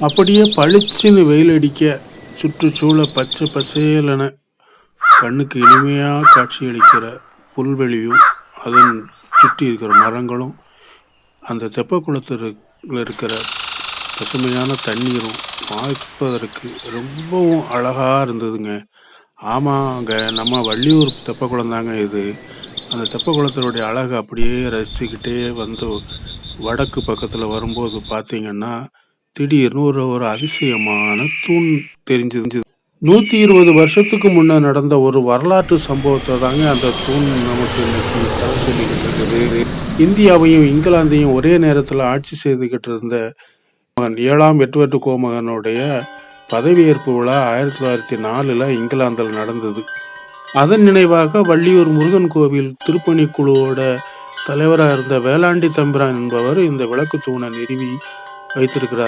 அப்படியே பளிச்சுன்னு வெயில் அடிக்க சுற்றுச்சூழ பச்சை பசேலன கண்ணுக்கு இனிமையாக காட்சியளிக்கிற புல்வெளியும் அதன் சுற்றி இருக்கிற மரங்களும் அந்த தெப்ப குளத்தில் இருக்கிற பசுமையான தண்ணீரும் பார்ப்பதற்கு ரொம்பவும் அழகாக இருந்ததுங்க. ஆமாங்க நம்ம வள்ளியூர் தெப்ப குளம் தாங்க இது. அந்த தெப்ப குளத்தினுடைய அழகை அப்படியே ரசிச்சுக்கிட்டே வந்து வடக்கு பக்கத்தில் வரும்போது பார்த்தீங்கன்னா திடீர்னு ஒரு ஒரு அதிசயமான தூண் தெரிஞ்சது. நூற்றி இருபது வருஷத்துக்கு முன்ன நடந்த ஒரு வரலாற்று சம்பவத்தை தாங்க அந்த தூண் நமக்கு இன்னைக்கு கதை சொல்லிக்கிட்டு இருக்குது. இந்தியாவையும் இங்கிலாந்தையும் ஒரே நேரத்தில் ஆட்சி செய்துக்கிட்டு இருந்த மகன் ஏழாம் எட்வர்டு கோமகனுடைய பதவியேற்பு விழா ஆயிரத்தி தொள்ளாயிரத்தி நாலில் இங்கிலாந்தில் நடந்தது. அதன் நினைவாக வள்ளியூர் முருகன் கோவில் திருப்பணி குழுவோட தலைவராக இருந்த வேளாண்டி தம்பிரான் என்பவர் இந்த விளக்கு தூணை நிறுவி வைத்திருக்கிறார்.